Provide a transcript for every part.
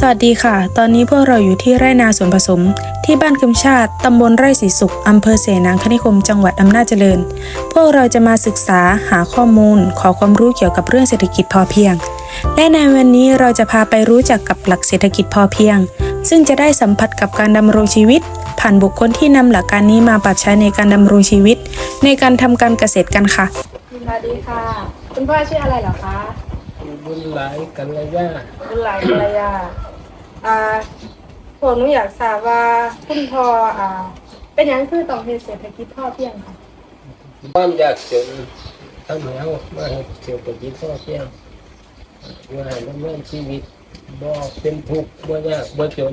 สวัสดีค่ะ ตอนนี้พวกเราอยู่ที่ไร่นาสวนผสม ที่บ้านคึมชาติ ตำบลไร่ศรีสุข อำเภอเสนางคณิคม จังหวัดอำนาจเจริญ พวกเราจะมาศึกษาหาข้อมูล ขอความรู้เกี่ยวกับเรื่องเศรษฐกิจพอเพียง และในวันนี้เราจะพาไปรู้จักกับหลักเศรษฐกิจพอเพียง ซึ่งจะได้สัมผัสกับการดำรงชีวิต ผ่านบุคคลที่นำหลักการนี้มาปรับใช้ในการดำรงชีวิต ในการทำการเกษตรกันค่ะสวัสดีค่ะ คุณพ่อชื่ออะไรเหรอคะ บุญหลายกันระยะบุญหลายภรรยาอ่าผมหนูอยากทราบว่าคุณพ่ออ่า เป็นหยังคือต้องเฮ็ดเศรษฐกิจพ่อเพียงค่ะความยากจนทำแล้วมาให้เศรษฐกิจพ่อเพียงว่าให้ดำเนินชีวิตบ่เป็นทุกข์บ่ยากบ่จน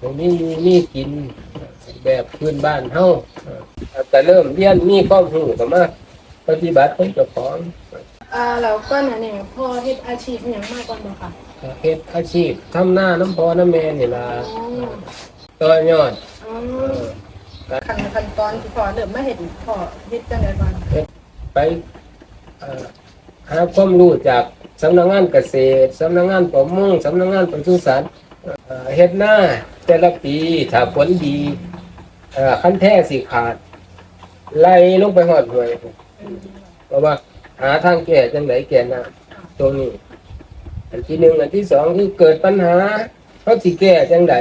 ตรงนี้มีมีกินแบบพื้นบ้านเฮาแต่เริ่มเรียนมีความรู้ก็มาปฏิบัติของเจ้าของ อ่าแล้วก็น่ะนี่พ่อเฮ็ดอาชีพอหย่างมากกว่าบ่ค่ะเฮ็ดอาชีพทำหน้าน้ำพอน้ำแม่นี่ล่ะอ๋อต่อยอดอ๋อขั้นขั้นตอนที่พ่อเริ่มมาเฮ็ดพ่อเฮ็ดจังไดก่อนไปเอ่อหาความรู้จากสำนักงานเกษตรสำนักงานประมงสำนักงานปศุสัตว์เอ่อเฮ็ดหน้าแต่ละปีถ้าผลดีเอ่อคันแท้สิขาดไล่ลงไปหอดหวย เพราะว่า หาทางแก้จังไหนแก้น้าตรงนี้ อันที่หนึ่งอันที่สองคือเกิดปัญหาเขาสิแก้จังไหน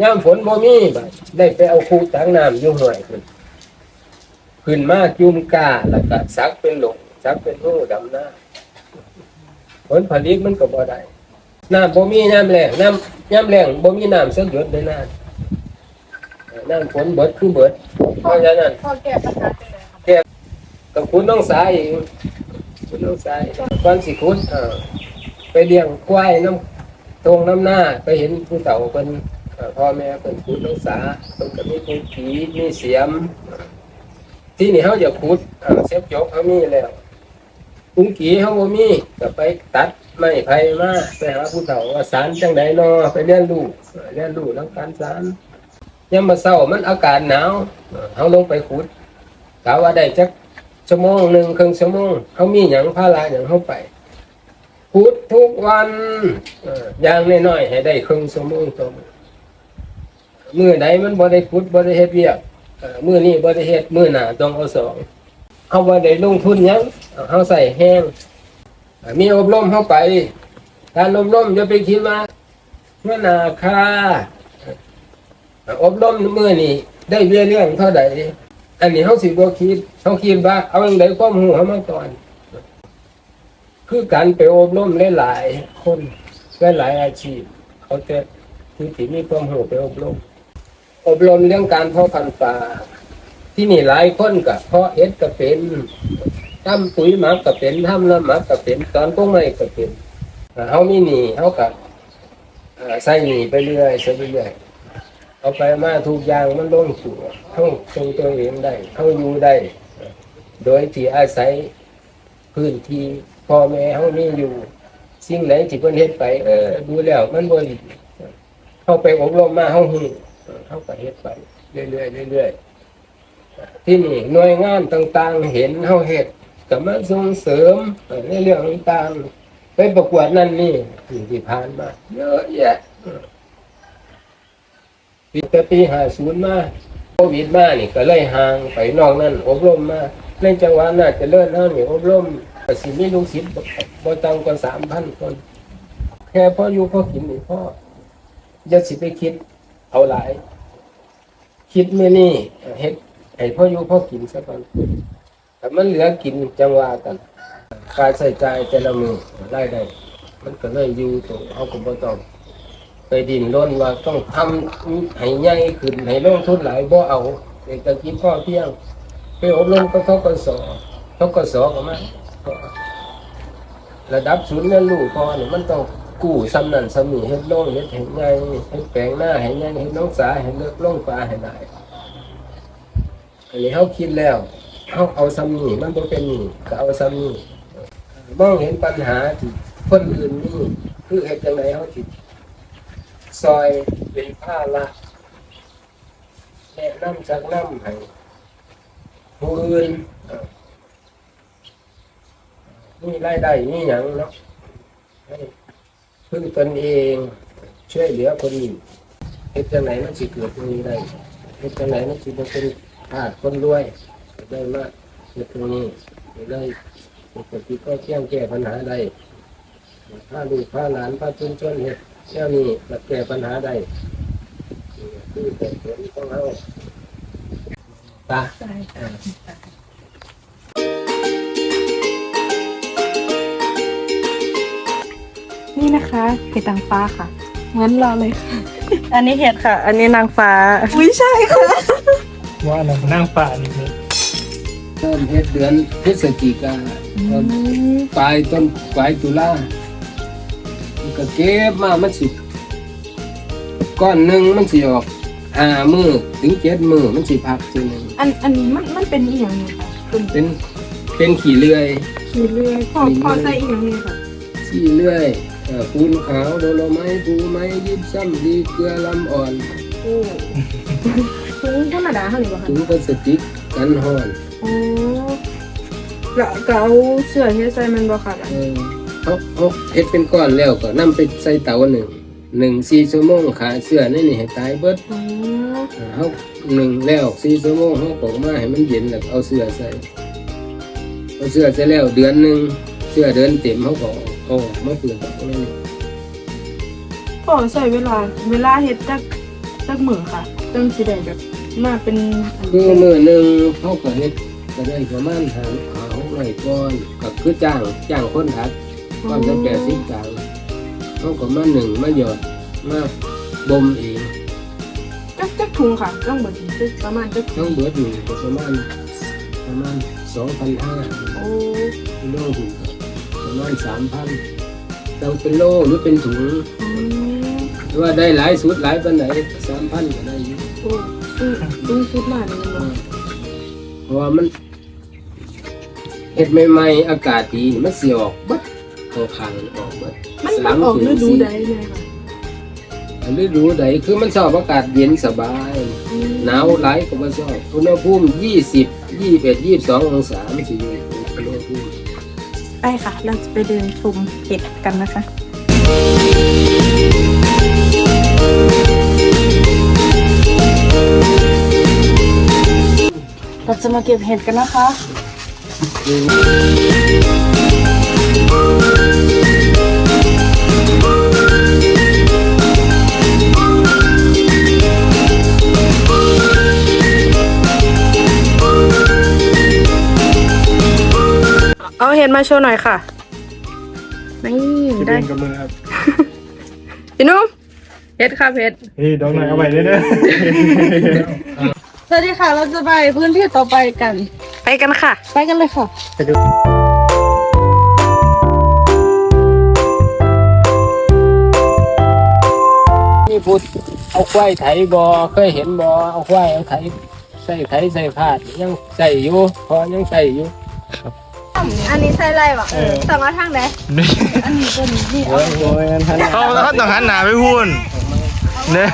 ย่ามฝนบ่มีบได้ไปเอาคูตังน้ำอยู่ห้วยขึ้นขึ้นมาจุ่มกาแล้วก็ซักเป็นหลงซักเป็นหูดำหน้าผลผลิตมันก็บ่ได้น้ำบ่มีน้ำแรงน้ำน้ำแรงบ่มีน้ำสักหยดเลยน้ำน้ำฝนเบิดคือเบิดเพราะฉะนั้นพอแก้ปัญหาจังไดค่ะ กับคุณต้องสายคุณต้องสายก่อนสิคุณไปเลี้ยงควายน้ำตรงน้ำหน้าไปเห็นผู้เฒ่าเป็นพ่อแม่เป็นคุณต้องสาเป็นก็มีคุณผีมีเสียม ที่นี่เขาจะขุดเซฟจกเขามีแล้วกุ้งกีเขาบ่มีก็ไปตัดไม้ไผ่มาไปหาผู้เฒ่าว่าสารจังไดนอไปเรียนรู้เอ่อเรียนรู้แล้วการสารยามมาเศร้ามันอากาศหนาวเอ่อเขาลงไปขุดกะว่าได้จัก ชั่วโมงหนึ่งครึ่งชั่วโมงเขามีหยังพาลาหยังเข้าไปขุดทุกวันอย่างน้อยๆให้ได้ครึ่งชั่วโมงต่อมื้อมือใดมันบ่ได้ขุดบ่ได้เฮ็ดเวียกเอ่อมื้อนี้บ่ได้เฮ็ดมือหน้าต้องเอาสองเฮาบ่ได้ลงทุนยังเฮาใส่แห้งมีอบรมเฮาไปการอบรมอย่าไปคิดว่าเมื่อหน้าค่าอบรมมือนี้ได้เบี้ยเรื่องเท่าใด อันนี้เฮาสิบ่คิดเฮาคิดว่าเอาจังไดความรู้เฮามาก่อน คือการไปอบรมหลายๆคนหลายๆอาชีพ เขาจะคือสิมีความรู้ไปอบรม อบรมเรื่องการเพาะพันธุ์ปลาที่นี่หลายคนกับเพาะเอ็ดก็เป็นทำปุ๋ยหมักก็เป็นทำน้ำหมักก็เป็นตอนกุ้งไม้ก็เป็นอ่าเขามีหนีเขากับใส่หนีไปเรื่อยใส่ไปเรื่อย เอาไปมาทุกอย่างมันลงตัวเขาทรงตัวเองได้เขาอยู่ได้ โดยที่อาศัยพื้นที่พ่อแม่เขามีอยู่ สิ่งไหนที่เพิ่นเฮ็ดไปเออดูแล้วมันบ่ดีเข้าไปอบรมมาเขาหูเข้าก็เฮ็ดไปเรื่อยๆเรื่อยๆที่นี่หน่วยงานต่าง ๆ เห็นเขาเฮ็ดก็มาส่งเสริมในเรื่องต่างๆไปประกวดนั่นนี่ที่ผ่านมาเยอะแยะ ปีแต่ปีห้าศูนย์มาโควิดมานี่ก็เลยห่างไปนอกนั่นอบรมมาในจังหวัดน่าจะเลิศเท่านี่อบรมก็สิมีลูกศิษย์บ่บ่ต่ำกว่าสามพันคน แค่พ่ออยู่พ่อกินนี่พ่ออย่าสิไปคิดเอาหลาย คิดมื่อนี่เฮ็ดให้พ่ออยู่พ่อกินซะก่อนแต่มันเหลือกินจังหวะกันการใส่ใจแต่ละมือได้ได้ มันก็เลยอยู่ตรงเอาก็บ่ต้อง ไปดินร่นว่าต้องทำให้ใหญ่ขึ้นให้ลงทุนหลายบ่เอาเด็กตะกี้พ่อเพียง ไปอบรมก็ทกสทกสก็มาระดับศูนย์เรียนรู้พอนี่มันต้องกู้ซ้ำนั่นซ้ำนี่เฮ็ดโล่งเฮ็ดให้ใหญ่เฮ็ดแปลงหน้าให้ใหญ่เฮ็ดน้องสาให้เลิกล่งปลาให้ได้อันนี้เฮาคิดแล้วเฮาเอาซ้ำนี่มันบ่เป็นนี่ก็เอาซ้ำนี่มองเห็นปัญหาที่คนอื่นนี่คือเฮ็ดจังไดเฮาสิ ซอยเป็นภาระแนะนำจักน้ำให้ผู้อื่นเอ่อมีรายได้มีหยังเนาะให้พึ่งตนเองช่วยเหลือคนอื่นเฮ็ดจังไหนมันสิเกิดตรงนี้ได้เฮ็ดจังไหนมันสิบ่เป็นขาดคนรวยได้มากเฮ็ดตรงนี้ได้ปกติก็เที่ยงแก้ปัญหาได้ถ้าลูกพาหลานพาชุมชนเฮ็ด เที่ยวนี้ก็แก้ปัญหาได้นี่คือแต่ผลของเราตานี่นะคะเห็ดนางฟ้าค่ะงั้นรอเลยค่ะ อันนี้เห็ดค่ะ อันนี้นางฟ้า อุ้ยใช่ค่ะ ว่านั่งนั่งป่านี่นี่เริ่มเฮ็ดเดือนพฤศจิกาต้นปลายต้นปลายตุลามัน ก็เก็บมามันสิก้อนหนึ่งมันสิออกห้ามือถึงเจ็ดมือมันสิพักทีหนึงอันอันนี้มันมันเป็นอีหยังไงคะเป็นเป็นเป็นขี่เลื่อยขี้เลื่อยพอพอใส่อีหยังไงค่ะขี่เลื่อยเอ่อปูนขาวโดโลไม้ปูไม้ยิบซ้ำดีเกลือลำอ่อนโอ้ถุงธรรมดาเท่านี้ป่ะคะถุงพลาสติกกันห่อนโอ้กะกะเอาเสื้อเฮ็ดใส่มันบ่ค่ะเออ เขาเขาเฮ็ดเป็นก้อนแล้วก็นำไปใส่เตาหนึ่งหนึ่งสี่ชั่วโมงขาเสื้อนี่นี่ให้ตายเบิดโอ้เขาหนึ่งแล้วสี่ชั่วโมงเขาก็มาให้มันเย็นแล้วก็เอาเสื้อใส่เอาเสื้อใส่แล้วเดือนหนึ่งเสื้อเดือนเต็มเขาก็เอาออกมาเปลือกตรงนี้พอใส่เวลาเวลาเฮ็ดจักจักมื้อค่ะจังสิได้แบบมาเป็นอันคือมือหนึ่งเขาก็เฮ็ดก็ได้ประมาณหาหาหกร้อยก้อนก็คือจ้างจ้างคนทัด ก้อนละแปดสิบตังค์เขาก็มาหนึ่งมาหยอดมาบ่มเองจักจักถุงค่ะต้องเบิดจักประมาณจักถุทั้งงเบิดอยู่ก็ประมาณประมาณสองพันห้าโอ้โลถึงประมาณสามพันเราเป็นโลหรือเป็นถุงอืมหรือว่าได้หลายสุดหลายปันไหนสามพันก็ได้อยู่โอ้สูงสูงสุดมากเลยมันบ่เพราะว่ามันเห็ดใหม่ๆอากาศดีมันเสียออกเบัด เขาขังออกเบัดมันมันออกฤดูใดเลยค่ะฤดูใดคือมันชอบอากาศเย็นสบายอืมหนาวหลายก็ไม่ชอบอุณหภูมิยี่สิบยี่สิบเอ็ดยี่สิบสององศาไม่สิอยู่อุณหภูมิไปค่ะ เราจะไปเดินชมเห็ดกันนะคะเราจะมาเก็บเห็ดกันนะคะ เอาเห็ดมาโชว์หน่อยค่ะ นี่จะได้เดินกับมือครับพี่นุ่มเห็ดค่ะเห็ดเฮ้ยดอกหน่อยเอาไปเด้อเด้อสวัสดีค่ะ เราจะไปพื้นที่ต่อไปกัน ไปกันค่ะ ไปกันเลยค่ะ ไปดูนี่พูดเอาควายไถบอเคยเห็นบอเอาควายเอาไถใส่ไถใส่พาดยังใส่อยู่พอยังใส่อยู่ อันนี้ใส่ไรวะสั่งมาทางไหนนี่อันนี้ตัวนี้นี่โอ้ยโอ้ยงั้นท่านเขาเขาต้องหันหน้าไปพูนเนี่ย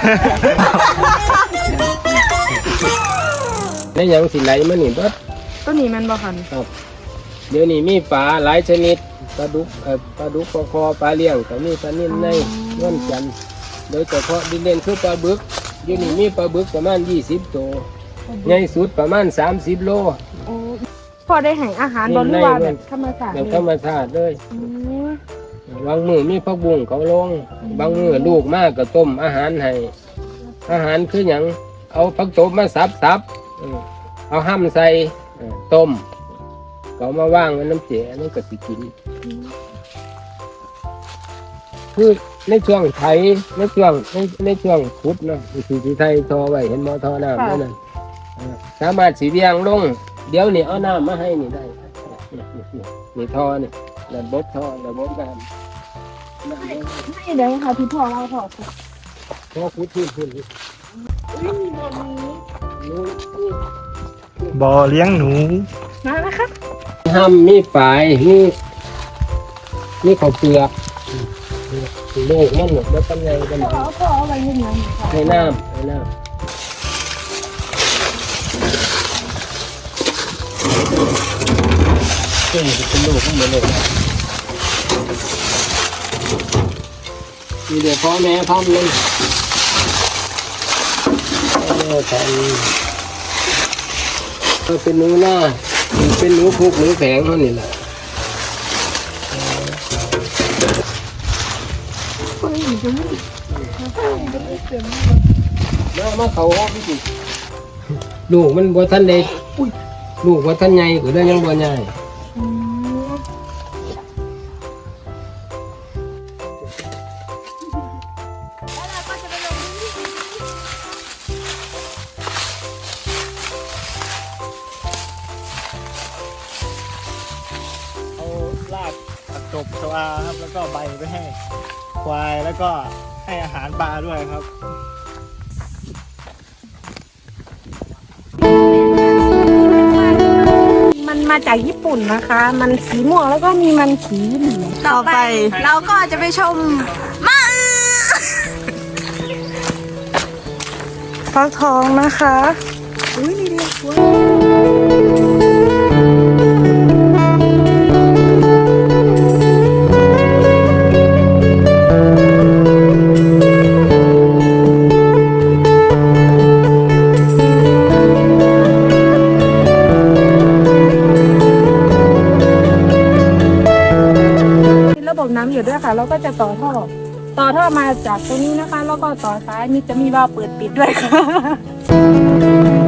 นี่ยังสิไหลมานี่เบิดตัวนี้มันบ่คันเดี๋ยวนี้มีปลาหลายชนิดปลาดุกเอ่อปลาดุกปลาคอปลาเลี้ยงแต่มีปลานิ่นในย้อนจันทร์โดยเฉพาะดินเด่นคือปลาบึกเดี๋ยวนี้มีปลาบึกประมาณ 20 ตัวใหญ่สุดประมาณ 30 โลโอ้ พอได้ให้อาหารบอลว่าแบบธรรมชาติแบบธรรมชาติเลยอืมบางมือมีพักบุ้งเขาลง บางมือลูกมากก็ต้มอาหารให้อาหารคืออย่างเอาผักตบมาสับสับเออเอาห้ำใส่เออต้มก็เอามาว่างไว้น้ำเจ๋นั่นก็สิกินคือในช่วงไถในช่วงในในช่วงขุดเนาะคือที่ไทยทอไว้เห็นมอทอน้ำนั่นน่ะเออสามารถสีเรียงลง เดี๋ยวนี่เอาน้ำมาให้นี่ได้นี่นี่อนี่ระบบท่อระบบการน้ำเนี่ยให้ได้ค่ะพี่พ่อเราพ่อค่ะพอขุดขึ้นขึ้นนี่นี่บ่อเลี้ยงหนูมานะคะห้ำมีปลายมีมีข้าวเปลือกลูกมันหมดแล้วกำไงกันพ่อเอาพ่อเอาไว้ยังให้น้ำให้น้ำ ซึ่งเป็นลูกของมันเลยมีเดี๋ยวพ่อแม่ทำเลยพ่อแม่ทำก็เป็นหนูหน้าเป็นหนูพุกหนูแผงเท่านี้แหละแล้วมาเขาห้องพี่จิลูกมันบ่ทันได้อุ้ยลูกบ่ทันใหญ่ก็ได้ยังบ่ใหญ่ ตบชวาครับแล้วก็ใบไปให้ควายแล้วก็ให้อาหารปลาด้วยครับมันมาจากญี่ปุ่นนะคะ มันสีม่วงแล้วก็มีมันสีเหลืองต่อไปเราก็จะไปชมม้าฟักทองนะคะมีระบบ น้ำอยู่ด้วยค่ะ เราก็จะต่อท่อ ต่อท่อมาจากตรงนี้นะคะ แล้วก็ต่อซ้ายมีจะมีวาล์วเปิดปิดด้วยค่ะ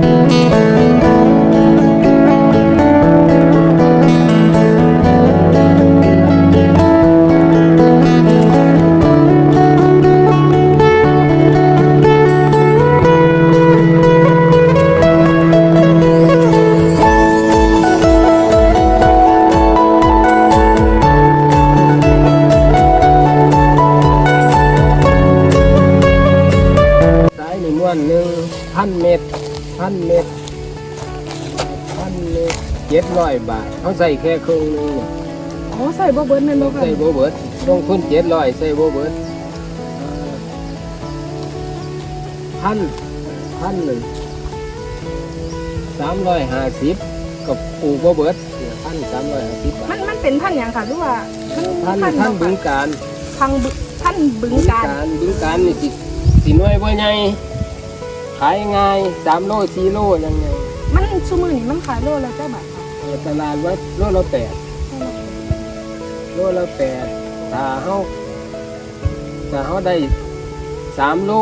พันเมตรพันเมตรพันเมตรเจ็ดร้อยบาทเขาใส่แค่ครึ่งหนึงเนี่ยโอ้ใส่บ่เบิร์นเลยบ่ค่ะใส่โบเบิร์ดลงทุนเจ็ดร้อยใส่โบเบิร์ดพันพันหนึ่งสามร้อยห้าสิบกับปลูกโบเบิร์ดพันสามร้อยห้าสิบบามัทนมันเป็นพันธุ์หยังค่ะหรือว่ามันพันพันบึงบ่การ พันบึพันธุ์บึงการบึงการนี่สิสิหน่วยบ่ใหญ่ ขายง่ายสามโลสี่โลยังไงมันชั่วมือนี่มันขายโลละเจ้าบาทค่ะเออตลาดวัดโลละแปดโลละแปดถ้าเฮาถ้าเฮาได้สามโล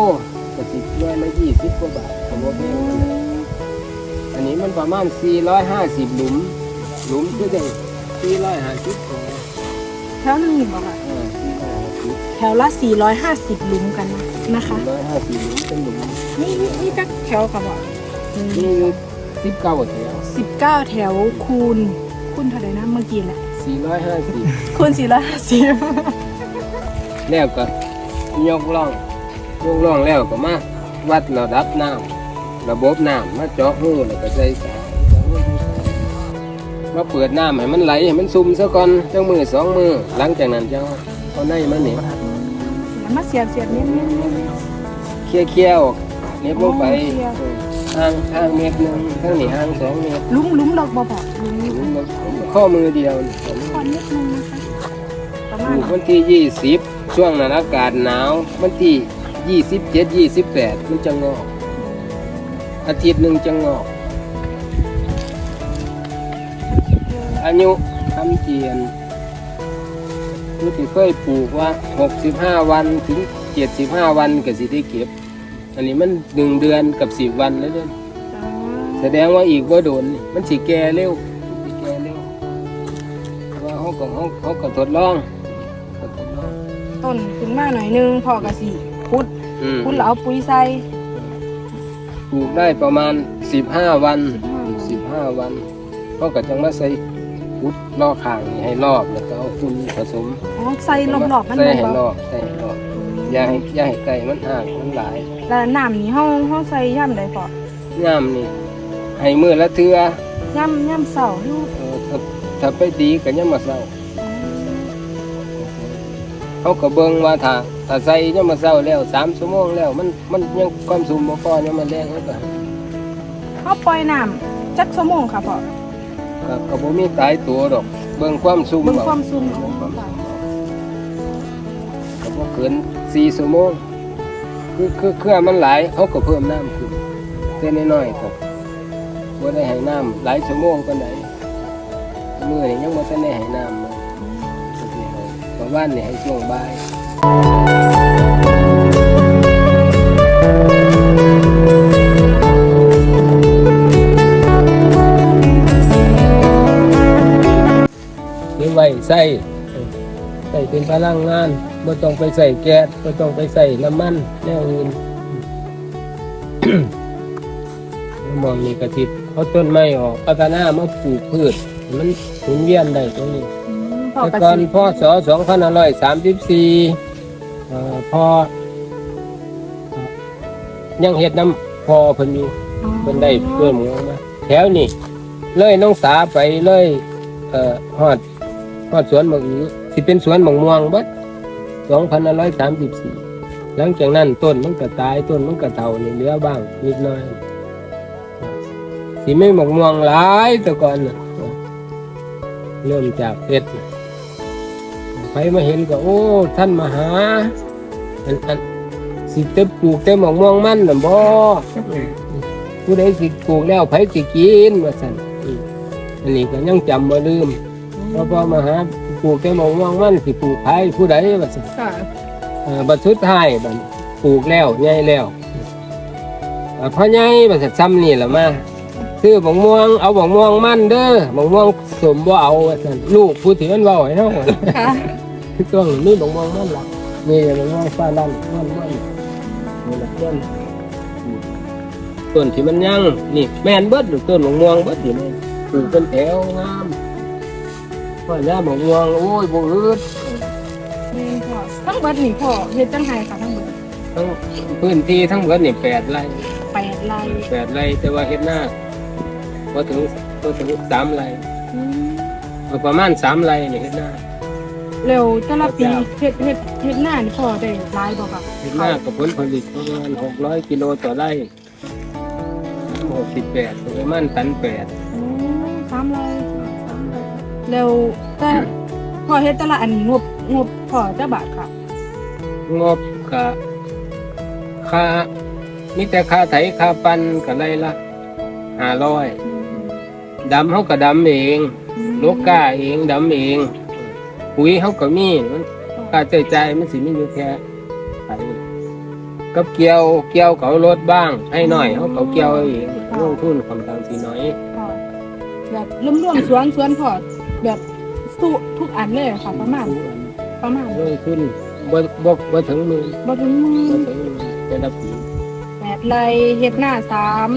ก็สิหน่วยละยี่สิบกว่าบาทผมว่าแพงปานใดอันนี้มันประมาณสี่ร้อยห้าสิบหลุม หลุมคือจังสี่ร้อยห้าสิบกว่าแถวหนึงนี่บ่ค่ะ แถวละ 450 หลุมกันนะคะสี่ร้อยห้าสิบหลุมเป็นหลุมนี่นี่นี่จักแถวค่ะบ่นี่สิบเก้าแถว19 แถวคูณคูณเท่าไหร่นะเมื่อกี้แหละสี่ร้อยห้าสิบคูณ450 แล้วก็ยกล่องยกล่องแล้วก็มาวัดระดับน้ำระบบน้ำมาเจาะหูแล้วก็ใส่สายมาเปิดน้ำให้มันไหลให้มันซุ่มซะก่อนจังมือสองมือหลังจากนั้นจะเอาเอาในมันนี่แล้ว มาเสียบเสียบเนี่ยเนี่ยเนี่ยเคี่ยวเคี่ยวๆเน็บลงไปอ๋อเคี่ยวห่างห่างเมตรหนึ่งทั้งนี้ห่างสองเมตรหลุมหลุมดอกบ่บอกหลุมข้อมือเดียวนี่ก่อนนิดนึงนะคะประปมาณลูกวันที่ยี่สิบช่วงนั้นอากาศหนาววันที่ยี่สิบเจ็ดยี่สิบแปดมันจะงอก อาทิตย์หนึ่งจะงอกอายุทำเจียน นี่ที่เคยปลูกว่าหกสิบห้าวันถึงเจ็ดสิบห้าวันก็สิได้เก็บ อันนี้มันหนึ่งเดือนกับสิบวันแล้วเด้อแสดงว่าอีกว่าโดนนี่มันสิแก่เร็วมันสิแก่เร็วเพราะว่าเขาก็เขาเขาก็ทดลองเขาทดลองต้นขึ้นมาหน่อยนึงพอกะสิพุดอืมพุดแล้วเอาปุ๋ยใส่ปลูกได้ประมาณสิบห้าวัน 15สิบห้าวันเขาก็จังมาใส่พุดล่อข้างนี่ให้รอบแล้วก็เอาฝุ่นผสม อ๋อใส่รอบๆมันใส่เลยให้บ่รอบใส่ให้รอบอย่าให้อย่าให้ไก่มันห่างมันหลายแล้วน้ำนี่เฮาเฮาใส่ย่ำใดพอย่ามนี่ให้มือละเทือย่ำย่ำเสาร์อยู่เออถ้าถ้าไปดีก็ย่ามมาเศร้าเขาก็เบิ่งว่าถ้าถ้าใส่ย่ามมาเศร้าแล้วสามชั่วโมงแล้ว มันมันยังความสูงบ่พอย่ามมาแรงเขาก็เฮาปล่อยน้ำจักชั่วโมงค่ะพ่อก็ก็บ่มีตายตัวดอก เบิ่งความสูงเบิ่งเอา ความซุ่มเบิ่งความสูงเอาบ่เกิน4ชั่วโมงคือคือเครื่อมันหลายเขาก็เพิ่มน้ำขึ้นแต่น้อยๆครับบ่ได้ให้น้ำหลายชั่วโมงปานใดมื้อนี้ยังบ่ทันได้ให้น้ำเลยก็สิให้ประมาณนี้ให้ช่วงบ่ายหรือไว้ใส่ ส่เป็นพลังงานบ่ต้องไปใส่แก๊สบ่ต้องไปใส่น้ำมันแนวอื่นมองนี่กระติดเอาต้นไม้ออกพัฒนามาปลูกพืชให้มันหมุนเวียนได้ตรงนี้พ่อแต่กระก่อนสิพศ2534เอ่อพอเอ่อยังเฮ็ดน้ำพอเพิ่นอยู่เพิ่นได้เพิ่มเงินมาแถวนี้เลยน้องสาไปเลยเอ่อฮอดฮอดสวนมะอือ สิเป็นสวนมะม่วงบิด2534หลังจากนั้นต้นมันก็ตายต้นมันก็เฒ่านี่เหลือบ้างนิดหน่อยสิไม่มะม่วงหลายแต่ก่อนนะเริ่มจากเฮ็ดไปมาเห็นก็โอ้ท่านมหาอันอันสิเต็มปลูกเต็มมะม่วงมั่นน่ะบ่ผู้ใดสิปลูกแล้วไผสิกินว่าซั่นอันนี้ก็ยังจำบ่ลืมเพราะพอมาหา ปลูกแต่มะม่วงมันสิปลูกไผผู้ใดว่าซั่นค่ะ เอ่อบัดสุดท้ายบัดปลูกแล้วใหญ่แล้วเอ่อพอใหญ่บัดสิซ้ำนี่ล่ะมาซื้อบักม่วงเอาบักม่วงมันเด้อบักม่วงสมบ่เอาว่าซั่นลูกผู้ที่มันเว้าให้เฮา ค่ะต้องมีบักม่วงมันล่ะนี่บักม่วงฟ้าลั่นมันมันนี่ล่ะมันต้นที่มันยังนี่แม่นเบิดหรือต้นมะม่วงเบิดอยู่นี่ปลูกเป็นแถวงาม ว่าแล้วมะม่วงโอ้ยบ่อึดแม่นพ่อทั้งเบิดนี่พ่อเฮ็ดจังไห้ค่ะทั้งเบิดทั้งพื้นที่ทั้งเบิดนี่แปดไร่แปดไร่แปดไร่แต่ว่าเฮ็ดหน้าพอถึงพอถึงสามไร่อืมก็ประมาณสามไร่นี่เฮ็ดหน้าเร็วแต่ละปีเฮ็ดเฮ็ดเฮ็ดหน้านี่พ่อได้หลายบ่ค่ะเฮ็ดหน้ากับผลผลิตประมาณหกร้อยกิโลต่อไร่หกสิบแปดประมาณตันแปดอืมสามไร่ เร็วแต่พ่อเฮ็ดแต่ละอันงบงบพ่อจะบาทค่ะ งบก็ค่ามีแต่ค่าไถค่าปันก็ไร่ละห้าร้อยดำเขาก็ดำเองโลกก้าเองดำเองปุ๋ยเขาก็มีมันค่าใช้จ่ายมันสิมีอยู่แค่ไถกับเกี่ยวเกี่ยวเขาลดบ้าง ให้หน่อยเขาเขาเกี่ยวเองลงทุนค่อนข้างสิน้อยค่ะแบบรวมๆสวนสวนพ่อ แบบสู้ทุกอันเลยค่ะประมาณประมาณลงทุนบ่บ่บ่ถึงหมื่นบ่ถึงหบ่มื่นถึงหมื่นแต่ละปีแปดไร่เฮ็ดหน้าสาม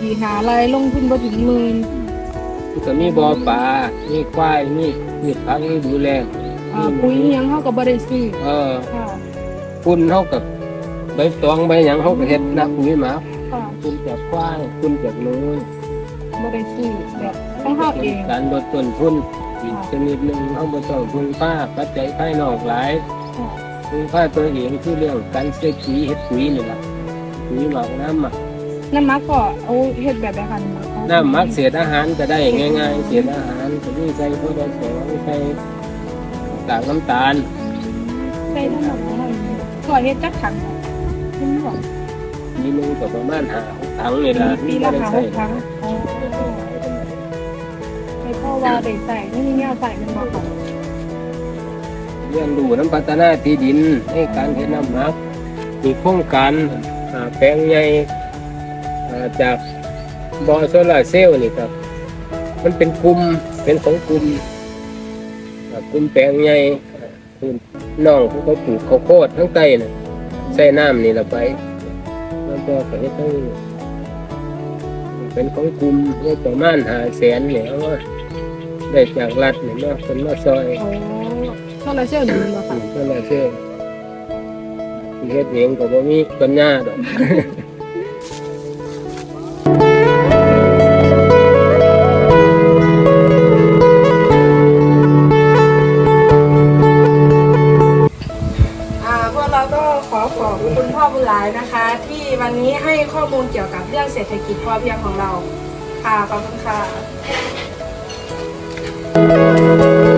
อีกหาไร่ลงทุนบ่ถึงหมื่นมันก็มีบ่อปลามีควายมีพืชพักที่ดูแลอ่าปุ๋ยอิหยังเขาก็บ่ได้ซื้อเออค่ะคุณเท่ากับใบตองใบหยังเขาก็เฮ็ดนะปุ๋ยหมาค่ะคุณจากควายคุณจากนูนบ่ได้ซื้อแบบของเฮาเองการลดต้นทุน อีกชนิดหนึ่งเขาบ่ต้องพึ่งผ้าปัจจัยภายนอกหลายค่ะพึ่งผ้าตัวเองคือเรื่องการเสียปุ๋ยเฮ็ดปุ๋ยนี่ล่ะปุ๋ยหมักน้ำหมักน้ำมักก็เอาเฮ็ดแบบใดคะน้ำมักน้ำหมักเศษอาหารก็ได้ง่าย ๆ เศษอาหารก็มีใส่พวกเราสองใส่ตากน้ำตาลใส่น้ำมักของเฮาเองก็เฮ็ดจักถังค่ะเพิ่นบอกมีหนึงก็ประมาณห้าหกถังนี่ล่ะปีละบ่ได้หาหใส่กครั้งอ๋อให้พ่อ ว่าได้ใส่นี่มีแนวใส่มันบ่ค่ะเรียนรู้น้ำพัฒนาที่ดินให้การเห็นน้ำหมักมีโครงการแปลงใหญ่จากบอโซลาเซลล์นี่ครับ มันเป็นกลุ่มเป็นของกลุ่มกลุ่มแปลงใหญ่คือน้องเขาปลูกข้าวโพดทั้งใต้น่ะใส่น้ำนี่ละไปแล้วก็ไปทั้งเป็นของกลุ่มประมาณหาแสนเนี่ยว่า ได้จากรัฐเนี่ยมาเป็นมาซอยอ๋อโซลาร์เซลล์นี่บ่ค่ะก็เลยเชื่อที่เฮ็ดเองก็บ่มีปัญญาดอก อ่าพวกเราก็ขอขอบคุณพ่อบุญหลายนะคะ ที่วันนี้ให้ข้อมูลเกี่ยวกับเรื่องเศรษฐกิจพอเพียงของเราค่ะขอบคุณค่ะ Música